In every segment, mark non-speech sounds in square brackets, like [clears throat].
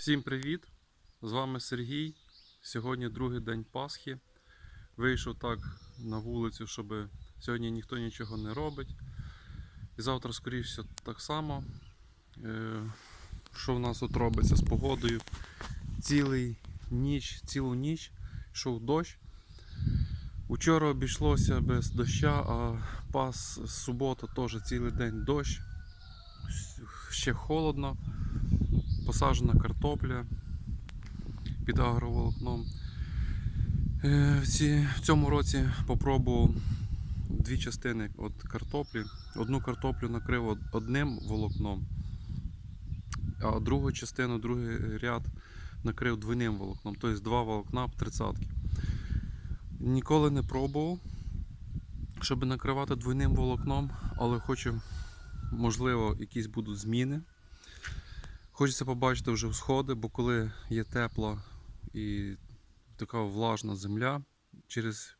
Всім привіт! З вами Сергій. Сьогодні другий день Пасхи. Вийшов так на вулицю, щоб сьогодні ніхто нічого не робить. І завтра, скоріше, так само. Е, Що в нас тут робиться з погодою? Цілий ніч, цілу ніч йшов дощ. Учора обійшлося без доща, а пас субота теж цілий день дощ. Ще холодно посаджена картопля під агроволокном. Е, В, цьому році попробував дві частини от картоплі. Одну картоплю накрив одним волокном, а другу частину, другий ряд накрив двойним волокном, тобто два волокна по тридцятки. Ніколи не пробував, щоб накривати двойним волокном, але хочу, можливо, якісь будуть зміни. Хочеться побачити вже всходи, бо коли є тепла і така влажна земля, через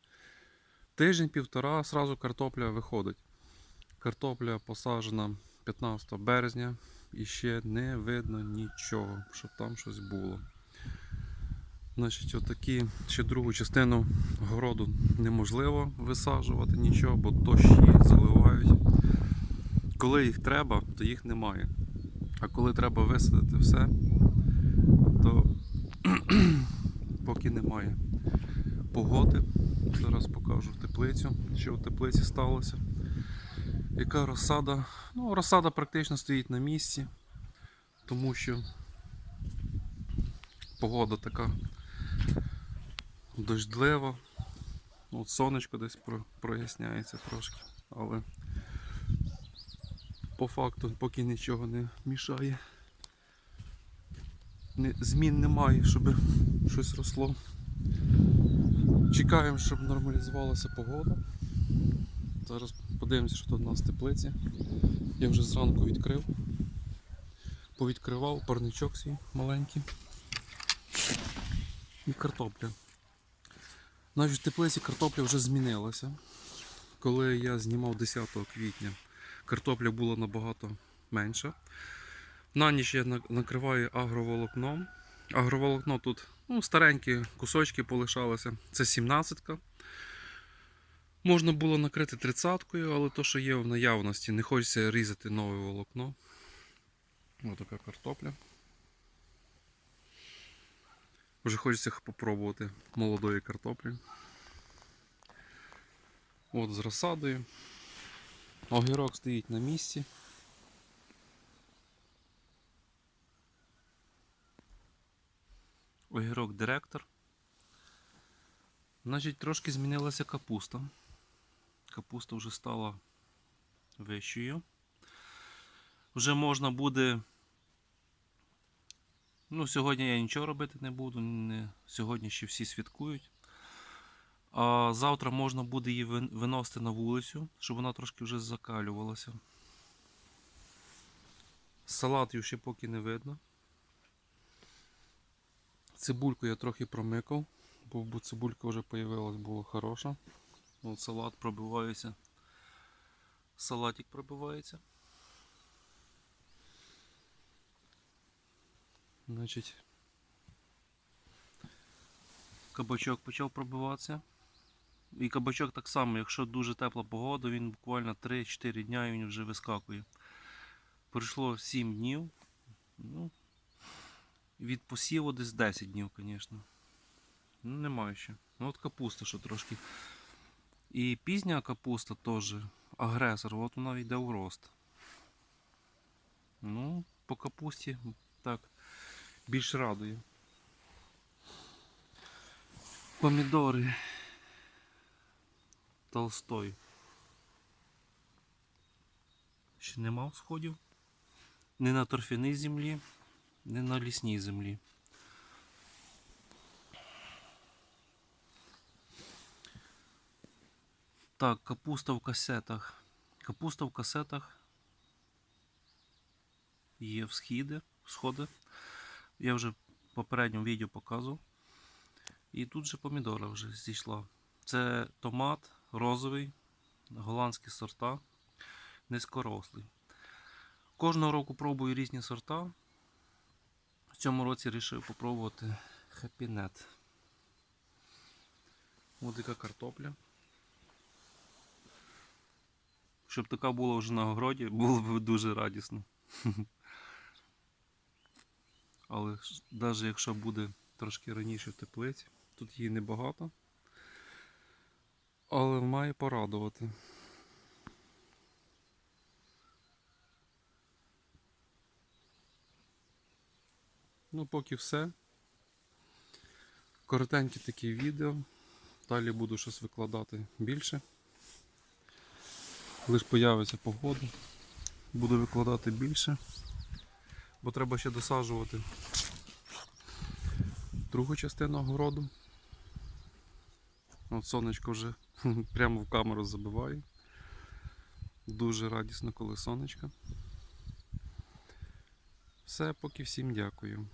тиждень-півтора сразу картопля виходить. Картопля посаджена 15 березня і ще не видно нічого, щоб там щось було. Значить, отакі ще другу частину городу неможливо висаджувати нічого, бо дощі заливають. Коли їх треба, то їх немає. А коли треба висадити все, то [clears throat] поки немає погоди. Зараз покажу теплицю, що в теплиці сталося. Яка розсада? Ну, розсада практично стоїть на місці, тому що погода така дождлива. От сонечко десь проясняється трошки, але по факту поки нічого не мішає. Змін немає, щоб щось росло. Чекаємо, щоб нормалізувалася погода. Зараз подивимося, що тут у нас в теплиці. Я вже зранку відкрив. Повідкривав парничок свій маленький. І картопля. Навіть в теплиці картопля вже змінилася. Коли я знімав 10 квітня картопля була набагато менша. На ніч я накриваю агроволокном. Агроволокно тут ну, старенькі кусочки полишалися. Це 17-ка. Можна було накрити 30-кою, але то, що є в наявності, не хочеться різати нове волокно. Ось така картопля. Вже хочеться попробувати молодої картоплі. От з розсадою. Огірок стоїть на місці. Огірок директор. Значить, трошки змінилася капуста. Капуста вже стала вищою. Вже можна буде. Ну, сьогодні я нічого робити не буду. Не... Сьогодні ще всі святкують. А завтра можна буде її виносити на вулицю, щоб вона трошки вже закалювалася. Салатів ще поки не видно. Цибульку я трохи промикав, бо цибулька вже появилась, була хороша. От салат пробивається. Салатик пробивається. Значить, кабачок почав пробиватися. І кабачок так само, якщо дуже тепла погода, він буквально 3-4 дня і він вже вискакує. Пройшло 7 днів. Ну, від посіву десь 10 днів, звісно. Ну, немає ще. Ну от капуста, що трошки. І пізня капуста теж агресор, от вона йде в рост. Ну, по капусті так більш радує. Помідори. Толстой. Ще не мав сходів. Не на торфяній землі, не на лісній землі. Так, капуста в касетах. Капуста в касетах. Є всхіди, сходи. Я вже в попередньому відео показував. І тут же помідора вже зійшла. Це томат розовий, голландські сорта, низькорослий. Кожного року пробую різні сорта. В цьому році вирішив попробувати хеппінет. Ось яка картопля. Щоб така була вже на огороді, було б дуже радісно. Але навіть якщо буде трошки раніше в теплиці, тут її небагато. Але має порадувати. Ну, поки все. Коротенькі такі відео. Далі буду щось викладати більше. Лиш появиться погода. Буду викладати більше. Бо треба ще досаджувати другу частину огороду. От сонечко вже [laughs] прямо в камеру забиває. Дуже радісно, коли сонечко. Все, поки всім дякую.